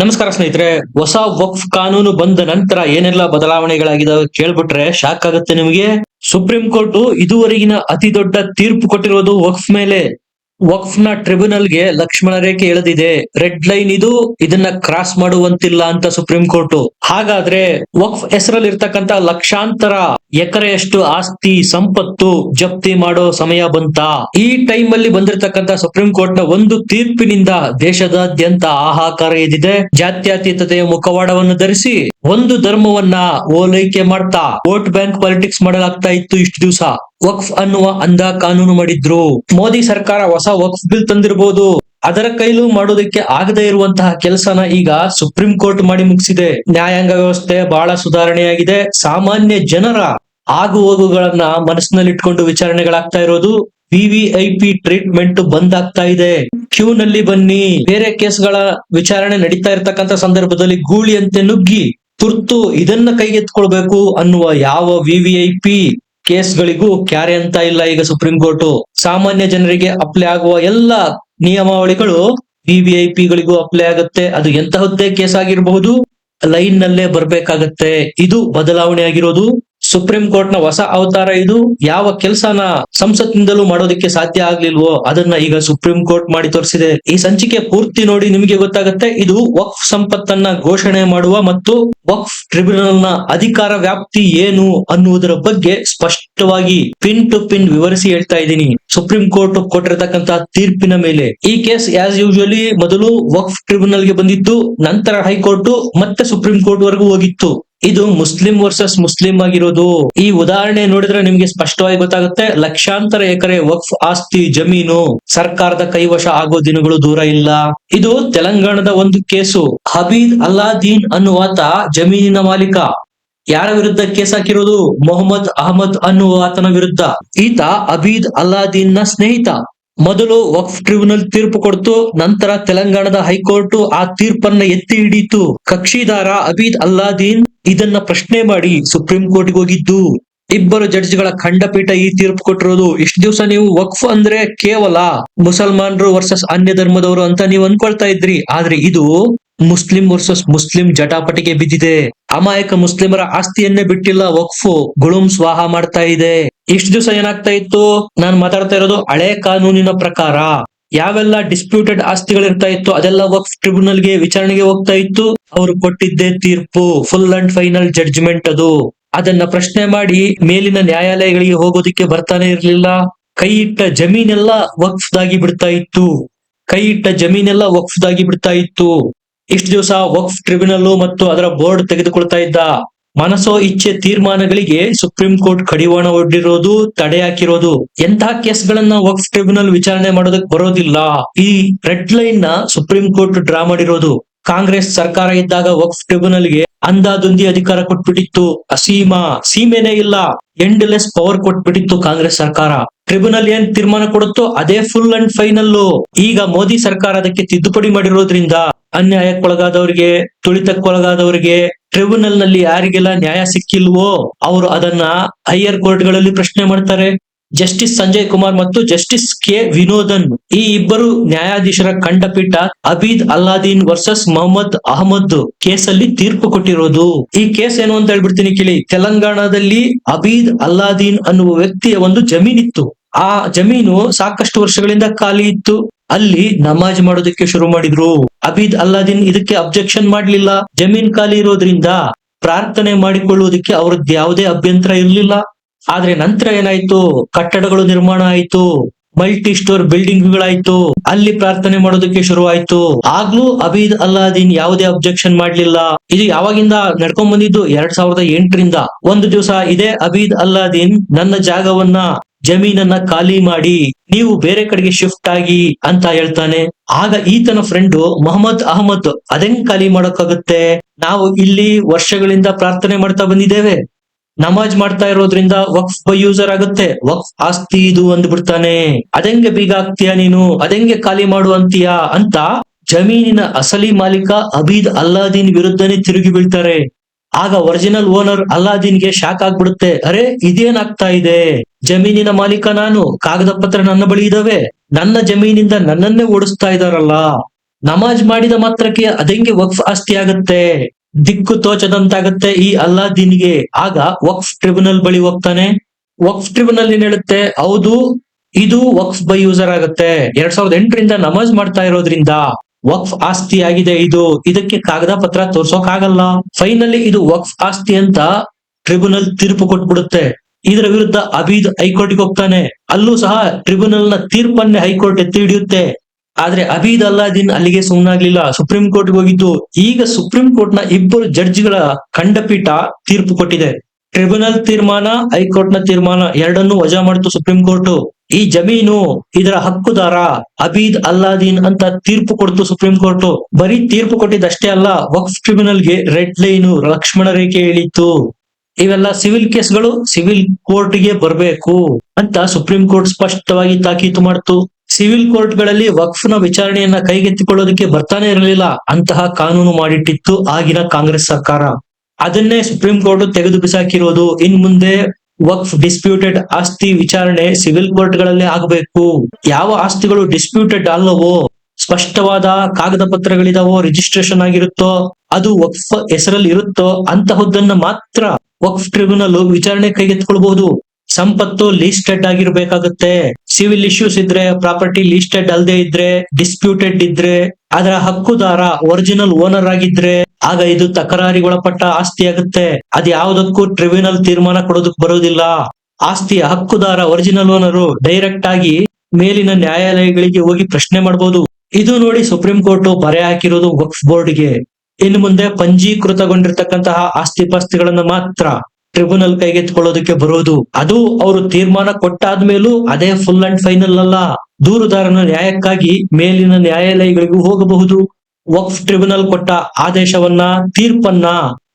ನಮಸ್ಕಾರ ಸ್ನೇಹಿತರೆ, ಹೊಸ ವಕ್ಫ್ ಕಾನೂನು ಬಂದ ನಂತರ ಏನೆಲ್ಲ ಬದಲಾವಣೆಗಳಾಗಿದಾವೆ ಕೇಳ್ಬಿಟ್ರೆ ಶಾಕ್ ಆಗುತ್ತೆ ನಿಮಗೆ. ಸುಪ್ರೀಂ ಕೋರ್ಟ್ ಇದುವರೆಗಿನ ಅತಿ ದೊಡ್ಡ ತೀರ್ಪು ಕೊಟ್ಟಿರೋದು ವಕ್ಫ್ ಮೇಲೆ. ವಕ್ಫ್ನ ಟ್ರಿಬ್ಯುನಲ್ಗೆ ಲಕ್ಷ್ಮಣ ರೇಖೆ ಎಳೆದಿದೆ. ರೆಡ್ ಲೈನ್ ಇದು, ಇದನ್ನ ಕ್ರಾಸ್ ಮಾಡುವಂತಿಲ್ಲ ಅಂತ ಸುಪ್ರೀಂ ಕೋರ್ಟ್. ಹಾಗಾದ್ರೆ ವಕ್ಫ್ ಹೆಸರಲ್ಲಿ ಇರ್ತಕ್ಕಂತ ಲಕ್ಷಾಂತರ ಎಕರೆಯಷ್ಟು ಆಸ್ತಿ, ಸಂಪತ್ತು ಜಪ್ತಿ ಮಾಡೋ ಸಮಯ ಬಂತ? ಈ ಟೈಮ್ ಅಲ್ಲಿ ಬಂದಿರತಕ್ಕಂತ ಸುಪ್ರೀಂ ಕೋರ್ಟ್ನ ಒಂದು ತೀರ್ಪಿನಿಂದ ದೇಶದಾದ್ಯಂತ ಆಹಾಕಾರ ಎದ್ದಿದೆ. ಜಾತ್ಯತೀತತೆಯ ಮುಖವಾಡವನ್ನು ಧರಿಸಿ ಒಂದು ಧರ್ಮವನ್ನ ಓಲೈಕೆ ಮಾಡ್ತಾ ವೋಟ್ ಬ್ಯಾಂಕ್ ಪಾಲಿಟಿಕ್ಸ್ ಮಾಡಲಾಗ್ತಾ ಇತ್ತು ಇಷ್ಟು ದಿವಸ. ವಕ್ಫ್ ಅನ್ನುವ ಅಂದ ಕಾನೂನು ಮಾಡಿದ್ರು. ಮೋದಿ ಸರ್ಕಾರ ಹೊಸ ವಕ್ಫ್ ಬಿಲ್ ತಂದಿರಬಹುದು ಅದರ ಕೈಲೂ ಮಾಡೋದಕ್ಕೆ ಆಗದೇ ಇರುವಂತಹ ಕೆಲಸನ ಈಗ ಸುಪ್ರೀಂ ಕೋರ್ಟ್ ಮಾಡಿ ಮುಗಿಸಿದೆ. ನ್ಯಾಯಾಂಗ ವ್ಯವಸ್ಥೆ ಬಹಳ ಸುಧಾರಣೆಯಾಗಿದೆ. ಸಾಮಾನ್ಯ ಜನರ ಆಗು ಹೋಗುಗಳನ್ನ ಮನಸ್ಸಿನಲ್ಲಿಟ್ಕೊಂಡು ವಿಚಾರಣೆಗಳಾಗ್ತಾ ಇರೋದು ವಿವಿಐಪಿ ಟ್ರೀಟ್ಮೆಂಟ್ ಬಂದ್ ಆಗ್ತಾ ಇದೆ. ಕ್ಯೂ ನಲ್ಲಿ ಬನ್ನಿ. ಬೇರೆ ಕೇಸ್ಗಳ ವಿಚಾರಣೆ ನಡೀತಾ ಇರ್ತಕ್ಕಂತ ಸಂದರ್ಭದಲ್ಲಿ ಗೂಳಿಯಂತೆ ನುಗ್ಗಿ ತುರ್ತು ಇದನ್ನ ಕೈಗೆತ್ಕೊಳ್ಬೇಕು ಅನ್ನುವ ಯಾವ ವಿವಿಐಪಿ ಕೇಸ್ಗಳಿಗೂ ಕ್ಯಾರೆ ಅಂತ ಇಲ್ಲ ಈಗ ಸುಪ್ರೀಂ ಕೋರ್ಟ್. ಸಾಮಾನ್ಯ ಜನರಿಗೆ ಅಪ್ಲೈ ಆಗುವ ಎಲ್ಲ ನಿಯಮಾವಳಿಗಳು ವಿವಿಐಪಿಗಳಿಗೂ ಅಪ್ಲೈ ಆಗುತ್ತೆ. ಅದು ಎಂತಹದ್ದೇ ಕೇಸ್ ಆಗಿರಬಹುದು ಲೈನ್ ನಲ್ಲೇ ಬರ್ಬೇಕಾಗತ್ತೆ. ಇದು ಬದಲಾವಣೆ ಆಗಿರೋದು. ಸುಪ್ರೀಂ ಕೋರ್ಟ್ನ ಹೊಸ ಅವತಾರ ಇದು. ಯಾವ ಕೆಲಸನ ಸಂಸತ್ನಿಂದಲೂ ಮಾಡೋದಕ್ಕೆ ಸಾಧ್ಯ ಆಗ್ಲಿಲ್ವೋ? ಅದನ್ನ ಈಗ ಸುಪ್ರೀಂ ಕೋರ್ಟ್ ಮಾಡಿ ತೋರಿಸಿದೆ. ಈ ಸಂಚಿಕೆ ಪೂರ್ತಿ ನೋಡಿ ನಿಮಗೆ ಗೊತ್ತಾಗುತ್ತೆ. ಇದು ವಕ್ಫ್ ಸಂಪತ್ತನ್ನ ಘೋಷಣೆ ಮಾಡುವ ಮತ್ತು ವಕ್ಫ್ ಟ್ರಿಬ್ಯುನಲ್ನ ಅಧಿಕಾರ ವ್ಯಾಪ್ತಿ ಏನು ಅನ್ನುವುದರ ಬಗ್ಗೆ ಸ್ಪಷ್ಟವಾಗಿ ಪಿನ್ ಟು ಪಿನ್ ವಿವರಿಸಿ ಹೇಳ್ತಾ ಇದ್ದೀನಿ. ಸುಪ್ರೀಂ ಕೋರ್ಟ್ ಕೊಟ್ಟಿರತಕ್ಕಂತಹ ತೀರ್ಪಿನ ಮೇಲೆ. ಈ ಕೇಸ್ ಆಸ್ ಯೂಶುವಲಿ ಮೊದಲು ವಕ್ಫ್ ಟ್ರಿಬ್ಯುನಲ್ಗೆ ಬಂದಿತ್ತು, ನಂತರ ಹೈಕೋರ್ಟ್, ಮತ್ತೆ ಸುಪ್ರೀಂ ಕೋರ್ಟ್ ವರೆಗೂ ಹೋಗಿತ್ತು. ಇದು ಮುಸ್ಲಿಂ ವರ್ಸಸ್ ಮುಸ್ಲಿಂ ಆಗಿರೋದು. ಈ ಉದಾಹರಣೆ ನೋಡಿದ್ರೆ ನಿಮ್ಗೆ ಸ್ಪಷ್ಟವಾಗಿ ಗೊತ್ತಾಗುತ್ತೆ, ಲಕ್ಷಾಂತರ ಎಕರೆ ವಕ್ಫ್ ಆಸ್ತಿ ಜಮೀನು ಸರ್ಕಾರದ ಕೈವಶ ಆಗೋ ದಿನಗಳು ದೂರ ಇಲ್ಲ. ಇದು ತೆಲಂಗಾಣದ ಒಂದು ಕೇಸು. ಹಬೀದ್ ಅಲ್ಲಾದೀನ್ ಅನ್ನುವಾತ ಜಮೀನಿನ ಮಾಲೀಕ. ಯಾರ ವಿರುದ್ಧ ಕೇಸ್ ಹಾಕಿರೋದು? ಮೊಹಮ್ಮದ್ ಅಹಮದ್ ಅನ್ನುವ ಆತನ ವಿರುದ್ಧ. ಈತ ಅಬೀದ್ ಅಲ್ಲಾದೀನ್ನ ಸ್ನೇಹಿತ. ಮೊದಲು ವಕ್ಫ್ ಟ್ರಿಬ್ಯುನಲ್ ತೀರ್ಪು ಕೊಡ್ತು, ನಂತರ ತೆಲಂಗಾಣದ ಹೈಕೋರ್ಟ್ ಆ ತೀರ್ಪನ್ನ ಎತ್ತಿ ಹಿಡಿಯಿತು ಕಕ್ಷಿದಾರ ಅಬೀದ್ ಅಲ್ಲಾದೀನ್ ಇದನ್ನ ಪ್ರಶ್ನೆ ಮಾಡಿ ಸುಪ್ರೀಂ ಕೋರ್ಟ್ಗೆ ಹೋಗಿದ್ದು ಇಬ್ಬರು ಜಡ್ಜ್ಗಳ ಖಂಡಪೀಠ ಈ ತೀರ್ಪು ಕೊಟ್ಟಿರೋದು. ಇಷ್ಟು ದಿವಸ ನೀವು ವಕ್ಫ್ ಅಂದ್ರೆ ಕೇವಲ ಮುಸಲ್ಮಾನರು ವರ್ಸಸ್ ಅನ್ಯ ಧರ್ಮದವರು ಅಂತ ನೀವು ಅನ್ಕೊಳ್ತಾ ಇದ್ರಿ. ಆದ್ರೆ ಇದು ಮುಸ್ಲಿಂ ವರ್ಸಸ್ ಮುಸ್ಲಿಂ ಜಟಾಪಟಿಗೆ ಬಿದ್ದಿದೆ. ಅಮಾಯಕ ಮುಸ್ಲಿಮರ ಆಸ್ತಿಯನ್ನೇ ಬಿಟ್ಟಿಲ್ಲ, ವಕ್ಫು, ಗುಳುಂ ಸ್ವಾಹ ಮಾಡ್ತಾ ಇದೆ. ಇಷ್ಟು ದಿವಸ ಏನಾಗ್ತಾ ಇತ್ತು? ನಾನು ಮಾತಾಡ್ತಾ ಇರೋದು ಹಳೆ ಕಾನೂನಿನ ಪ್ರಕಾರ. ಯಾವೆಲ್ಲ ಡಿಸ್ಪ್ಯೂಟೆಡ್ ಆಸ್ತಿಗಳಿರ್ತಾ ಇತ್ತು ಅದೆಲ್ಲ ವಕ್ಫ್ ಟ್ರಿಬ್ಯುನಲ್ಗೆ ವಿಚಾರಣೆಗೆ ಹೋಗ್ತಾ ಇತ್ತು? ಅವರು ಕೊಟ್ಟಿದ್ದೇ ತೀರ್ಪು ಫುಲ್ ಅಂಡ್ ಫೈನಲ್ ಜಡ್ಜ್ಮೆಂಟ್ ಅದು. ಅದನ್ನ ಪ್ರಶ್ನೆ ಮಾಡಿ ಮೇಲಿನ ನ್ಯಾಯಾಲಯಗಳಿಗೆ ಹೋಗೋದಿಕ್ಕೆ ಬರ್ತಾನೆ ಇರ್ಲಿಲ್ಲ. ಕೈ ಇಟ್ಟ ಜಮೀನೆಲ್ಲ ವಕ್ಫ್ದಾಗಿ ಬಿಡ್ತಾ ಇತ್ತು. ಕೈ ಇಟ್ಟ ಜಮೀನೆಲ್ಲ ವಕ್ಫ್ದಾಗಿ ಬಿಡ್ತಾ ಇತ್ತು. ಇಷ್ಟು ದಿವಸ ವಕ್ಫ್ ಟ್ರಿಬ್ಯುನಲ್ ಮತ್ತು ಅದರ ಬೋರ್ಡ್ ತೆಗೆದುಕೊಳ್ತಾ ಇದ್ದ. ಮನಸೋ ಇಚ್ಛೆ ತೀರ್ಮಾನಗಳಿಗೆ ಸುಪ್ರೀಂ ಕೋರ್ಟ್ ಕಡಿವಾಣ ಒಡ್ಡಿರೋದು ತಡೆ ಹಾಕಿರೋದು. ಎಂತಹ ಕೇಸ್ಗಳನ್ನ ವಕ್ಫ್ ಟ್ರಿಬ್ಯುನಲ್ ವಿಚಾರಣೆ ಮಾಡೋದಕ್ಕೆ ಬರೋದಿಲ್ಲ. ಈ ರೆಡ್ ಲೈನ್ನ ಸುಪ್ರೀಂ ಕೋರ್ಟ್ ಡ್ರಾ ಮಾಡಿರೋದು. ಕಾಂಗ್ರೆಸ್ ಸರ್ಕಾರ ಇದ್ದಾಗ ವಕ್ಫ್ ಟ್ರಿಬ್ಯುನಲ್ಗೆ ಅಂದಾದುಂದಿ ಅಧಿಕಾರ ಕೊಟ್ಬಿಟ್ಟಿತ್ತು. ಅಸೀಮ, ಸೀಮೆನೇ ಇಲ್ಲ. ಎಂಡ್ಲೆಸ್ ಪವರ್ ಕೊಟ್ಬಿಟ್ಟಿತ್ತು ಕಾಂಗ್ರೆಸ್ ಸರ್ಕಾರ. ಟ್ರಿಬ್ಯುನಲ್ ಏನ್ ತೀರ್ಮಾನ ಕೊಡುತ್ತೋ ಅದೇ ಫುಲ್ ಅಂಡ್ ಫೈನಲ್ ಈಗ ಮೋದಿ ಸರ್ಕಾರ ಅದಕ್ಕೆ ತಿದ್ದುಪಡಿ ಮಾಡಿರೋದ್ರಿಂದ ಅನ್ಯಾಯಕ್ಕೊಳಗಾದವ್ರಿಗೆ, ತುಳಿತಕ್ಕೊಳಗಾದವರಿಗೆ ಟ್ರಿಬ್ಯುನಲ್ನಲ್ಲಿ ಯಾರಿಗೆಲ್ಲ ನ್ಯಾಯ ಸಿಕ್ಕಿಲ್ವೋ, ಅವರು ಅದನ್ನ ಹೈಯರ್ ಕೋರ್ಟ್ಗಳಲ್ಲಿ ಪ್ರಶ್ನೆ ಮಾಡ್ತಾರೆ. ಜಸ್ಟಿಸ್ ಸಂಜಯ್ ಕುಮಾರ್ ಮತ್ತು ಜಸ್ಟಿಸ್ ಕೆ ವಿನೋದನ್. ಈ ಇಬ್ಬರು ನ್ಯಾಯಾಧೀಶರ ಖಂಡಪೀಠ ಅಬೀದ್ ಅಲ್ಲಾದೀನ್ ವರ್ಸಸ್ ಮೊಹಮ್ಮದ್ ಅಹಮದ್ ಕೇಸಲ್ಲಿ ತೀರ್ಪು ಕೊಟ್ಟಿರೋದು. ಈ ಕೇಸ್ ಏನು ಅಂತ ಹೇಳ್ಬಿಡ್ತೀನಿ ಕೇಳಿ. ತೆಲಂಗಾಣದಲ್ಲಿ ಅಬೀದ್ ಅಲ್ಲಾದೀನ್ ಅನ್ನುವ ವ್ಯಕ್ತಿಯ ಒಂದು ಜಮೀನಿತ್ತು. ಆ ಜಮೀನು ಸಾಕಷ್ಟು ವರ್ಷಗಳಿಂದ ಖಾಲಿ ಇತ್ತು. ಅಲ್ಲಿ ನಮಾಜ್ ಮಾಡೋದಕ್ಕೆ ಶುರು ಮಾಡಿದ್ರು. ಅಬೀದ್ ಅಲ್ಲಾದೀನ್ ಇದಕ್ಕೆ ಅಬ್ಜೆಕ್ಷನ್ ಮಾಡ್ಲಿಲ್ಲ. ಜಮೀನ್ ಖಾಲಿ ಇರೋದ್ರಿಂದ ಪ್ರಾರ್ಥನೆ ಮಾಡಿಕೊಳ್ಳುವುದಕ್ಕೆ ಅವ್ರದ್ದು ಯಾವುದೇ ಅಭ್ಯಂತರ ಇರ್ಲಿಲ್ಲ. ಆದ್ರೆ ನಂತರ ಏನಾಯ್ತು? ಕಟ್ಟಡಗಳು ನಿರ್ಮಾಣ ಆಯ್ತು. ಮಲ್ಟಿ ಸ್ಟೋರ್ ಬಿಲ್ಡಿಂಗ್ ಗಳಾಯ್ತು. ಅಲ್ಲಿ ಪ್ರಾರ್ಥನೆ ಮಾಡೋದಕ್ಕೆ ಶುರುವಾಯ್ತು. ಆಗ್ಲೂ ಅಬೀದ್ ಅಲ್ಲಾದೀನ್ ಯಾವುದೇ ಅಬ್ಜೆಕ್ಷನ್ ಮಾಡ್ಲಿಲ್ಲ. ಇದು ಯಾವಾಗಿಂದ ನಡ್ಕೊಂಡ್ ಬಂದಿದ್ದು? ಎರಡ್ ಸಾವಿರದ ಎಂಟರಿಂದ. ಒಂದು ದಿವಸ ಇದೇ ಅಬೀದ್ ಅಲ್ಲಾದೀನ್ ನನ್ನ ಜಾಗವನ್ನ, ಜಮೀನನ್ನ ಖಾಲಿ ಮಾಡಿ, ನೀವು ಬೇರೆ ಕಡೆಗೆ ಶಿಫ್ಟ್ ಆಗಿ ಅಂತ ಹೇಳ್ತಾನೆ. ಆಗ ಈತನ ಫ್ರೆಂಡ್ ಮೊಹಮ್ಮದ್ ಅಹಮದ್, ಅದೆಂಗ್ ಖಾಲಿ ಮಾಡೋಕ್ಕಾಗುತ್ತೆ? ನಾವು ಇಲ್ಲಿ ವರ್ಷಗಳಿಂದ ಪ್ರಾರ್ಥನೆ ಮಾಡ್ತಾ ಬಂದಿದ್ದೇವೆ. ನಮಾಜ್ ಮಾಡ್ತಾ ಇರೋದ್ರಿಂದ ವಕ್ಫ್ ಬೈ ಯೂಸರ್ ಆಗುತ್ತೆ. ವಕ್ಫ್ ಆಸ್ತಿ ಇದು ಅಂದ್ಬಿಡ್ತಾನೆ ಅದೆಂಗೆ ಬೀಗ ಆಗ್ತೀಯಾ ನೀನು? ಅದೆಂಗೆ ಖಾಲಿ ಮಾಡು ಅಂತೀಯಾ ಅಂತ ಜಮೀನಿನ ಅಸಲಿ ಮಾಲೀಕ ಅಬೀದ್ ಅಲ್ಲಾದೀನ್ ವಿರುದ್ಧನೇ ತಿರುಗಿ ಬೀಳ್ತಾರೆ. ಆಗ ಒರಿಜಿನಲ್ ಓನರ್ ಅಲ್ಲಾದೀನ್ಗೆ ಶಾಕ್ ಆಗ್ಬಿಡುತ್ತೆ. ಅರೆ, ಇದೇನಾಗ್ತಾ ಇದೆ? ಜಮೀನಿನ ಮಾಲೀಕ ನಾನು, ಕಾಗದ ಪತ್ರ ನನ್ನ ಬಳಿ ಇದಾವೆ. ನನ್ನ ಜಮೀನಿಂದ ನನ್ನನ್ನೇ ಓಡಿಸ್ತಾ ಇದಾರಲ್ಲ. ನಮಾಜ್ ಮಾಡಿದ ಮಾತ್ರಕ್ಕೆ ಅದೆಂಗೆ ವಕ್ಫ್ ಆಸ್ತಿ ಆಗುತ್ತೆ? ದಿಕ್ಕು ತೋಚದಂತಾಗುತ್ತೆ. ಈ ಅಲ್ಲಾದೀನ್ಗೆ ಆಗ ವಕ್ಫ್ ಟ್ರಿಬ್ಯುನಲ್ ಬಳಿ ಹೋಗ್ತಾನೆ. ವಕ್ಫ್ ಟ್ರಿಬ್ಯುನಲ್ ಏನ್ ಹೇಳುತ್ತೆ? ಹೌದು, ಇದು ವಕ್ಫ್ ಬೈ ಯೂಸರ್ ಆಗುತ್ತೆ. ಎರಡ್ ಸಾವಿರದ ಎಂಟರಿಂದ ನಮಾಜ್ ಮಾಡ್ತಾ ಇರೋದ್ರಿಂದ ವಕ್ಫ್ ಆಸ್ತಿ ಆಗಿದೆ ಇದು. ಇದಕ್ಕೆ ಕಾಗದ ಪತ್ರ ತೋರ್ಸೋಕ್ ಆಗಲ್ಲ ಫೈನಲಿ ಇದು ವಕ್ಫ್ ಆಸ್ತಿ ಅಂತ ಟ್ರಿಬ್ಯುನಲ್ ತೀರ್ಪು ಕೊಟ್ಬಿಡುತ್ತೆ. ಇದರ ವಿರುದ್ಧ ಅಬೀದ್ ಹೈಕೋರ್ಟ್ಗೆ ಹೋಗ್ತಾನೆ. ಅಲ್ಲೂ ಸಹ ಟ್ರಿಬ್ಯುನಲ್ನ ತೀರ್ಪನ್ನೇ ಹೈಕೋರ್ಟ್ ಎತ್ತಿ ಹಿಡಿಯುತ್ತೆ. ಆದ್ರೆ ಅಬೀದ್ ಅಲ್ಲಾದಿನ್ ಅಲ್ಲಿಗೆ ಸುಮ್ಮನಾಗ್ಲಿಲ್ಲ ಸುಪ್ರೀಂ ಕೋರ್ಟ್ ಹೋಗಿದ್ದು. ಈಗ ಸುಪ್ರೀಂ ಕೋರ್ಟ್ನ ಇಬ್ಬರು ಜಡ್ಜ್ಗಳ ಖಂಡಪೀಠ ತೀರ್ಪು ಕೊಟ್ಟಿದೆ. ಟ್ರಿಬ್ಯುನಲ್ ತೀರ್ಮಾನ ಹೈಕೋರ್ಟ್ನ ತೀರ್ಮಾನ ಎರಡನ್ನೂ ವಜಾ ಮಾಡಿತು ಸುಪ್ರೀಂ ಕೋರ್ಟ್. ಈ ಜಮೀನು ಇದರ ಹಕ್ಕುದಾರ ಅಬೀದ್ ಅಲ್ಲಾದೀನ್ ಅಂತ ತೀರ್ಪು ಕೊಡ್ತು ಸುಪ್ರೀಂ ಕೋರ್ಟ್. ಬರೀ ತೀರ್ಪು ಕೊಟ್ಟಿದ್ದಷ್ಟೇ ಅಲ್ಲ, ವಕ್ಫ್ ಟ್ರಿಬ್ಯುನಲ್ಗೆ ರೆಡ್ ಲೈನು, ಲಕ್ಷ್ಮಣ ರೇಖೆ ಹೇಳಿತ್ತು. ಇವೆಲ್ಲ ಸಿವಿಲ್ ಕೇಸ್ಗಳು, ಸಿವಿಲ್ ಕೋರ್ಟ್ಗೆ ಬರಬೇಕು ಅಂತ ಸುಪ್ರೀಂ ಕೋರ್ಟ್ ಸ್ಪಷ್ಟವಾಗಿ ತಾಕೀತು ಮಾಡ್ತು. ಸಿವಿಲ್ ಕೋರ್ಟ್ಗಳಲ್ಲಿ ವಕ್ಫ್ನ ವಿಚಾರಣೆಯನ್ನ ಕೈಗೆತ್ತಿಕೊಳ್ಳೋದಕ್ಕೆ ಬರ್ತಾನೆ ಇರಲಿಲ್ಲ. ಅಂತಹ ಕಾನೂನು ಮಾಡಿಟ್ಟಿತ್ತು ಆಗಿನ ಕಾಂಗ್ರೆಸ್ ಸರ್ಕಾರ. ಅದನ್ನೇ ಸುಪ್ರೀಂ ಕೋರ್ಟ್ ತೆಗೆದು ಬಿಸಾಕಿರೋದು. ಇನ್ ಮುಂದೆ ವಕ್ಫ್ ಡಿಸ್ಪ್ಯೂಟೆಡ್ ಆಸ್ತಿ ವಿಚಾರಣೆ ಸಿವಿಲ್ ಕೋರ್ಟ್ ಗಳಲ್ಲೇ ಆಗಬೇಕು. ಯಾವ ಆಸ್ತಿಗಳು ಡಿಸ್ಪ್ಯೂಟೆಡ್ ಅಲ್ಲವೋ, ಸ್ಪಷ್ಟವಾದ ಕಾಗದ ಪತ್ರಗಳಿದಾವೋ, ರಿಜಿಸ್ಟ್ರೇಷನ್ ಆಗಿರುತ್ತೋ, ಅದು ವಕ್ಫ್ ಹೆಸರಲ್ಲಿ ಇರುತ್ತೋ ಅಂತಹದ್ದನ್ನ ಮಾತ್ರ ವಕ್ಫ್ ಟ್ರಿಬ್ಯುನಲ್ ವಿಚಾರಣೆ ಕೈಗೆತ್ತಿಕೊಳ್ಬಹುದು. ಸಂಪತ್ತು ಲೀಸ್ಟೆಡ್ ಆಗಿರ್ಬೇಕಾಗುತ್ತೆ. ಸಿವಿಲ್ ಇಶ್ಯೂಸ್ ಇದ್ರೆ ಪ್ರಾಪರ್ಟಿ ಲೀಸ್ಟೆಡ್ ಅಲ್ಲದೆ ಇದ್ರೆ ಡಿಸ್ಪ್ಯೂಟೆಡ್ ಇದ್ರೆ, ಅದರ ಹಕ್ಕುದಾರ ಒರಿಜಿನಲ್ ಓನರ್ ಆಗಿದ್ರೆ, ಆಗ ಇದು ತಕರಾರಿಗೊಳಪಟ್ಟ ಆಸ್ತಿ ಆಗುತ್ತೆ. ಅದ್ ಯಾವುದಕ್ಕೂ ಟ್ರಿಬ್ಯುನಲ್ ತೀರ್ಮಾನ ಕೊಡೋದಕ್ ಬರೋದಿಲ್ಲ. ಆಸ್ತಿಯ ಹಕ್ಕುದಾರ ಒರಿಜಿನಲ್ ಓನರು ಡೈರೆಕ್ಟ್ ಆಗಿ ಮೇಲಿನ ನ್ಯಾಯಾಲಯಗಳಿಗೆ ಹೋಗಿ ಪ್ರಶ್ನೆ ಮಾಡಬಹುದು ಇದು ನೋಡಿ ಸುಪ್ರೀಂ ಕೋರ್ಟ್ ಬರೆ ಹಾಕಿರೋದು ವಕ್ಫ್ ಬೋರ್ಡ್ಗೆ. ಇನ್ನು ಮುಂದೆ ಪಂಜೀಕೃತಗೊಂಡಿರ್ತಕ್ಕಂತಹ ಆಸ್ತಿ ಪಾಸ್ತಿಗಳನ್ನು ಮಾತ್ರ ಟ್ರಿಬ್ಯುನಲ್ ಕೈಗೆತ್ಕೊಳ್ಳೋದಕ್ಕೆ ಬರೋದು. ಅದು ಅವರು ತೀರ್ಮಾನ ಕೊಟ್ಟಾದ್ಮೇಲೂ ಅದೇ ಫುಲ್ ಅಂಡ್ ಫೈನಲ್ ಅಲ್ಲ. ದೂರುದಾರನ ನ್ಯಾಯಕ್ಕಾಗಿ ಮೇಲಿನ ನ್ಯಾಯಾಲಯಗಳಿಗೂ ಹೋಗಬಹುದು. ವಕ್ಫ್ ಟ್ರಿಬ್ಯುನಲ್ ಕೊಟ್ಟ ಆದೇಶವನ್ನ, ತೀರ್ಪನ್ನ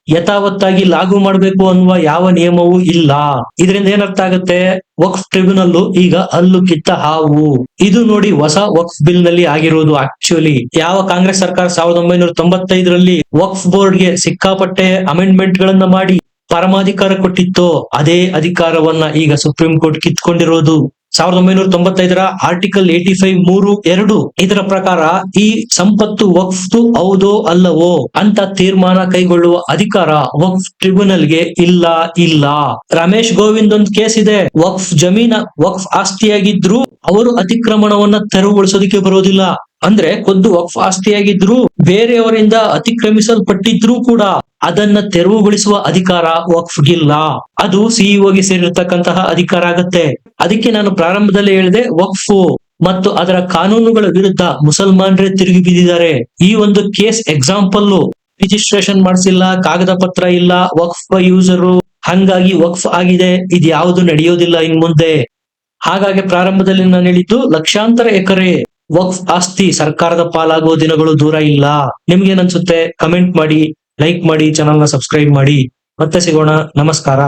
ಯಥಾವತ್ತಾಗಿ ಲಾಗು ಮಾಡಬೇಕು ಅನ್ನುವ ಯಾವ ನಿಯಮವೂ ಇಲ್ಲ. ಇದರಿಂದ ಏನರ್ಥ ಆಗುತ್ತೆ? ವಕ್ಫ್ ಟ್ರಿಬ್ಯುನಲ್ ಈಗ ಅಲ್ಲು ಕಿತ್ತ ಹಾವು. ಇದು ನೋಡಿ ಹೊಸ ವಕ್ಫ್ ಬಿಲ್ನಲ್ಲಿ ಆಗಿರೋದು ಆಕ್ಚುಲಿ ಯಾವ ಕಾಂಗ್ರೆಸ್ ಸರ್ಕಾರ ಸಾವಿರದ ಒಂಬೈನೂರ ತೊಂಬತ್ತೈದರಲ್ಲಿ ವಕ್ಫ್ ಬೋರ್ಡ್ಗೆ ಸಿಕ್ಕಾಪಟ್ಟೆ ಅಮೆಂಡ್ಮೆಂಟ್ ಗಳನ್ನ ಮಾಡಿ ಪರಮಾಧಿಕಾರ ಕೊಟ್ಟಿತ್ತೋ ಅದೇ ಅಧಿಕಾರವನ್ನ ಈಗ ಸುಪ್ರೀಂ ಕೋರ್ಟ್ ಕಿತ್ಕೊಂಡಿರೋದು. ಸಾವಿರದ ಒಂಬೈನೂರ ತೊಂಬತ್ತೈದರ ಆರ್ಟಿಕಲ್ ಏಟಿ ಫೈವ್ ಮೂರು ಎರಡು ಇದರ ಪ್ರಕಾರ ಈ ಸಂಪತ್ತು ವಕ್ಫ್ತು ಹೌದೋ ಅಲ್ಲವೋ ಅಂತ ತೀರ್ಮಾನ ಕೈಗೊಳ್ಳುವ ಅಧಿಕಾರ ವಕ್ಫ್ ಟ್ರಿಬ್ಯುನಲ್ಗೆ ಇಲ್ಲ ಇಲ್ಲ. ರಮೇಶ್ ಗೋವಿಂದ್ ಒಂದು ಕೇಸ್ ಇದೆ. ವಕ್ಫ್ ಜಮೀನ, ವಕ್ಫ್ ಆಸ್ತಿಯಾಗಿದ್ರು ಅವರು ಅತಿಕ್ರಮಣವನ್ನ ತೆರವುಗೊಳಿಸೋದಕ್ಕೆ ಬರೋದಿಲ್ಲ. ಅಂದ್ರೆ ಖುದ್ದು ವಕ್ಫ್ ಆಸ್ತಿಯಾಗಿದ್ರು ಬೇರೆಯವರಿಂದ ಅತಿಕ್ರಮಿಸಲ್ಪಟ್ಟಿದ್ರು ಕೂಡ ಅದನ್ನ ತೆರವುಗೊಳಿಸುವ ಅಧಿಕಾರ ವಕ್ಫ್ಗಿಲ್ಲ. ಅದು ಸಿಇಒಗೆ ಸೇರಿರ್ತಕ್ಕಂತಹ ಅಧಿಕಾರ ಆಗತ್ತೆ. ಅದಕ್ಕೆ ನಾನು ಪ್ರಾರಂಭದಲ್ಲಿ ಹೇಳಿದೆ, ವಕ್ಫ್ ಮತ್ತು ಅದರ ಕಾನೂನುಗಳ ವಿರುದ್ಧ ಮುಸಲ್ಮಾನರೇ ತಿರುಗಿ ಬಿದ್ದಿದ್ದಾರೆ. ಈ ಒಂದು ಕೇಸ್ ಎಕ್ಸಾಂಪಲ್ ರಿಜಿಸ್ಟ್ರೇಷನ್ ಮಾಡಿಸಿಲ್ಲ, ಕಾಗದ ಪತ್ರ ಇಲ್ಲ, ವಕ್ಫ್ ಯೂಸರು ಹಂಗಾಗಿ ವಕ್ಫ್ ಆಗಿದೆ ಇದು ಯಾವುದು ನಡೆಯೋದಿಲ್ಲ ಇನ್ ಮುಂದೆ ಹಾಗಾಗಿ ಪ್ರಾರಂಭದಲ್ಲಿ ನಾನು ಹೇಳಿದ್ದು ಲಕ್ಷಾಂತರ ಎಕರೆ ವಕ್ಫ್ ಆಸ್ತಿ ಸರ್ಕಾರದ ಪಾಲಾಗುವ ದಿನಗಳು ದೂರ ಇಲ್ಲ. ನಿಮ್ಗೇನನ್ಸುತ್ತೆ ಕಮೆಂಟ್ ಮಾಡಿ ಲೈಕ್ ಮಾಡಿ ಚಾನಲ್ನ ಸಬ್ಸ್ಕ್ರೈಬ್ ಮಾಡಿ. ಮತ್ತೆ ಸಿಗೋಣ. ನಮಸ್ಕಾರ.